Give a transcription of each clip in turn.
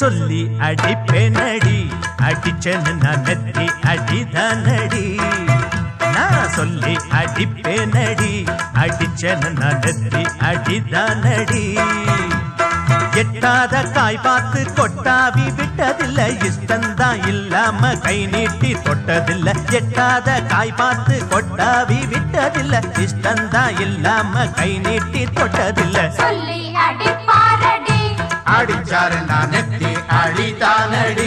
சொல்லி அடிப்பேனடி. அடிச்சேன்னு நான் நெத்தி அடிதானடி. நான் சொல்லி அடிப்பேனடி. அடிச்சேன்னு நான் நெத்தி அடிதானடி. எட்டாத காய் பார்த்து கொட்டாவி விட்டதில்லை. இஷ்டந்தான் இல்லாம கை நீட்டி தொட்டதில்லை. எட்டாத காய் பார்த்து கொட்டாவி விட்டதில்லை. இஷ்டந்தான் இல்லாம கை நீட்டி தொட்டதில்லை. சொல்லி அடிப்பாரடி அடிச்சாரு நான் நெத்தி அடிதானடி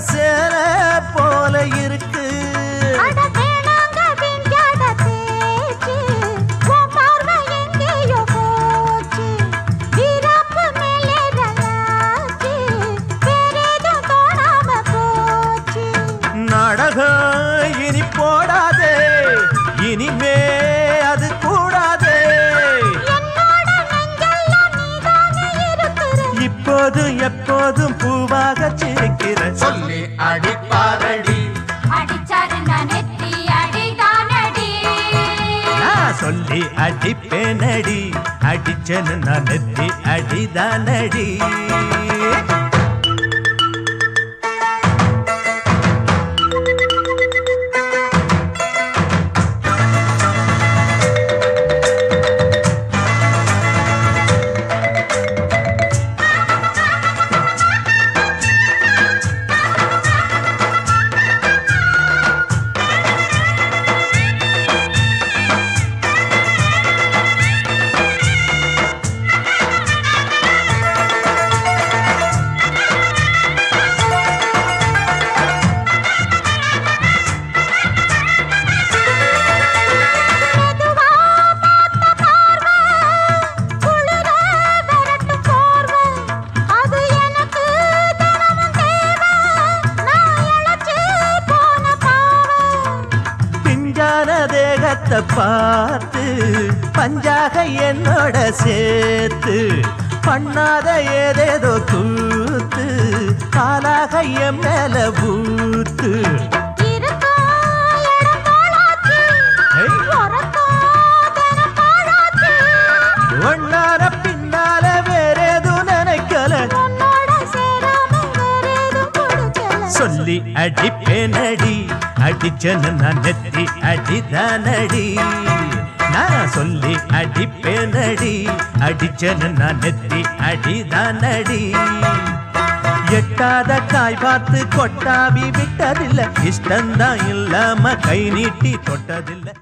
से இப்போதும் எப்போதும் பூவாக சிரிக்கிற சொல்லி அடிப்பாரடி. சொல்லி அடிப்பேனடி. அடிச்சேன்னு நான் நெத்தி அடிதானடி. முகத்தை பார்த்து பஞ்சாக என்னோட சேர்த்து பண்ணாத ஏதேதோ கூத்து காலாக என் மேல பூத்து சொல்லி அடிப்பேனடி அடிச்சன நான் நெத்தி அடிதானடி நான் சொல்லி அடிப்பேனடி அடிச்சன நான் நெத்தி அடிதானடி எட்டாத காய் பார்த்து கொட்டாவி விட்டதில்லை. இஷ்டந்தான் இல்லாம கை நீட்டி தொட்டதில்லை.